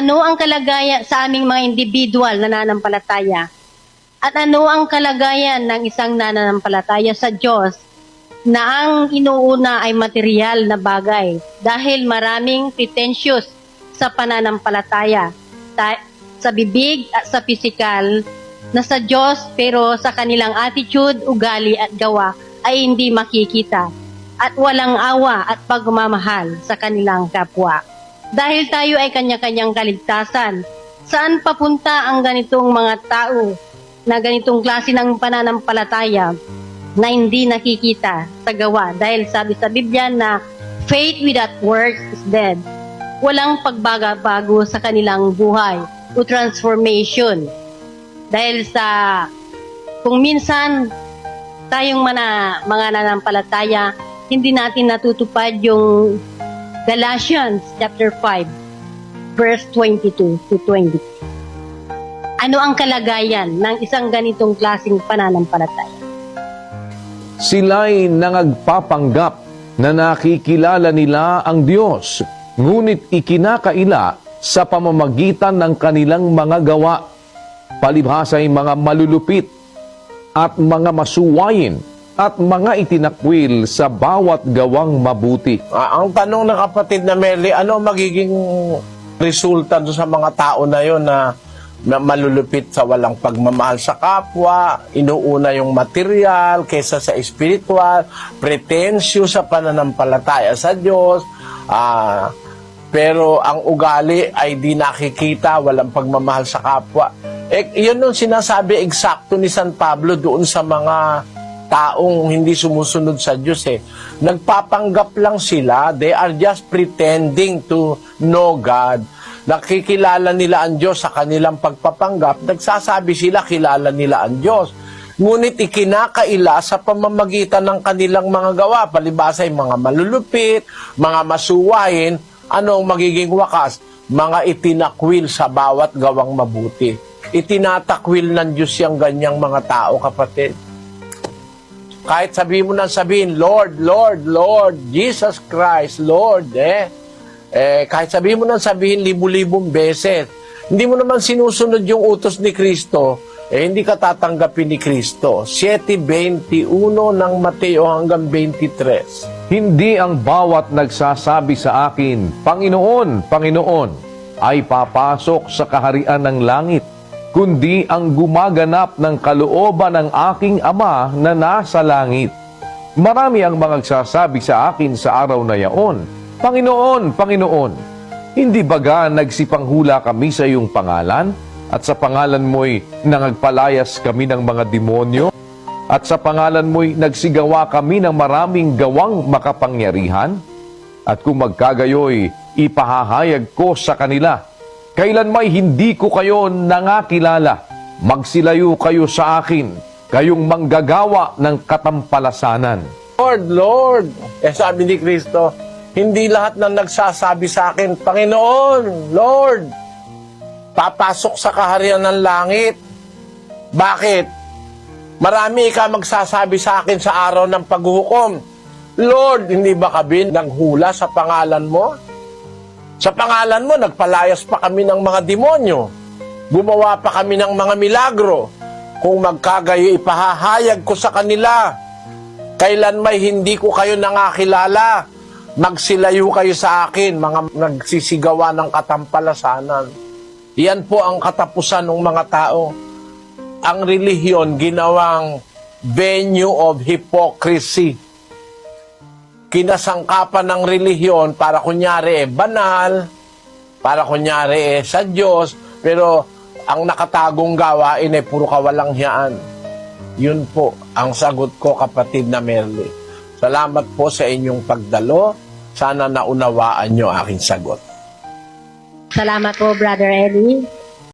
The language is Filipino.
Ano ang kalagayan sa aming mga individual na nananampalataya? At ano ang kalagayan ng isang nananampalataya sa Diyos na ang inuuna ay material na bagay dahil maraming pretentious sa pananampalataya ta- sa bibig at sa pisikal na sa Diyos pero sa kanilang attitude, ugali at gawa ay hindi makikita at walang awa at pagmamahal sa kanilang kapwa. Dahil tayo ay kanya-kanyang kaligtasan, saan papunta ang ganitong mga tao na ganitong klase ng pananampalataya na hindi nakikita sa gawa? Dahil sabi sa Biblia na faith without works is dead. Walang pagbago sa kanilang buhay o transformation. Dahil sa kung minsan tayong mana, mga nanampalataya, hindi natin natutupad yung Galatians chapter 5 verse 22 to 23. Ano ang kalagayan ng isang ganitong klaseng pananampalataya? Sila'y nangagpapanggap na nakikilala nila ang Diyos, ngunit ikinakaila sa pamamagitan ng kanilang mga gawa, palibhasa'y mga malulupit at mga masuwayin at mga itinakwil sa bawat gawang mabuti. Ah, ang tanong ng kapatid na Meli, ano magiging resulta sa mga tao na yon na, na malulupit sa walang pagmamahal sa kapwa, inuuna yung material kaysa sa spiritual, pretentious sa pananampalataya sa Diyos, ah, pero ang ugali ay di nakikita, walang pagmamahal sa kapwa. Eh, yun yung sinasabi eksakto ni San Pablo doon sa mga taong hindi sumusunod sa Diyos eh. Nagpapanggap lang sila. They are just pretending to know God. Nakikilala nila ang Diyos sa kanilang pagpapanggap. Nagsasabi sila kilala nila ang Diyos. Ngunit ikinakaila sa pamamagitan ng kanilang mga gawa. Palibasa ay mga malulupit, mga masuwain. Ano ang magiging wakas? Mga itinakwil sa bawat gawang mabuti. Itinatakwil ng Diyos yung ganyang mga tao, kapatid. Kahit sabihin mo nang sabihin, Lord, Lord, Lord, Jesus Christ, Lord, eh. eh kahit sabihin mo nang sabihin libu-libong beses, hindi mo naman sinusunod yung utos ni Kristo, eh hindi ka tatanggapin ni Kristo. 7.21 ng Mateo hanggang 23. Hindi ang bawat nagsasabi sa akin, Panginoon, Panginoon, ay papasok sa kaharian ng langit, kundi ang gumaganap ng kalooban ng aking Ama na nasa langit. Marami ang mga nagsasabi sa akin sa araw na yaon, Panginoon, Panginoon, hindi baga nagsipanghula kami sa iyong pangalan? At sa pangalan mo'y nangagpalayas kami ng mga demonyo? At sa pangalan mo'y nagsigawa kami ng maraming gawang makapangyarihan? At kung magkagayoy, ipahahayag ko sa kanila, kailan may hindi ko kayo nangakilala, magsilayo kayo sa akin, kayong manggagawa ng katampalasanan. Lord, Lord. Eh sabi ni Kristo, hindi lahat ng nagsasabi sa akin, Panginoon, Lord, papasok sa kaharian ng langit. Bakit? Marami ka magsasabi sa akin sa araw ng paghuhukom. Lord, hindi ba kami hula sa pangalan mo? Sa pangalan mo, nagpalayas pa kami ng mga demonyo. Gumawa pa kami ng mga milagro. Kung magkagayo, ipahahayag ko sa kanila. Kailan may hindi ko kayo nangakilala, magsilayo kayo sa akin, mga nagsisigawa ng katampalasanan. Yan po ang katapusan ng mga tao. Ang relihiyon ginawang venue of hypocrisy kinasangkapan ng relihiyon para kunyari eh banal, para kunyari eh sa Diyos, pero ang nakatagong gawain ay puro kawalang hiyaan. Yun po ang sagot ko kapatid na Merly. Salamat po sa inyong pagdalo. Sana naunawaan nyo aking sagot. Salamat po, Brother Eddie.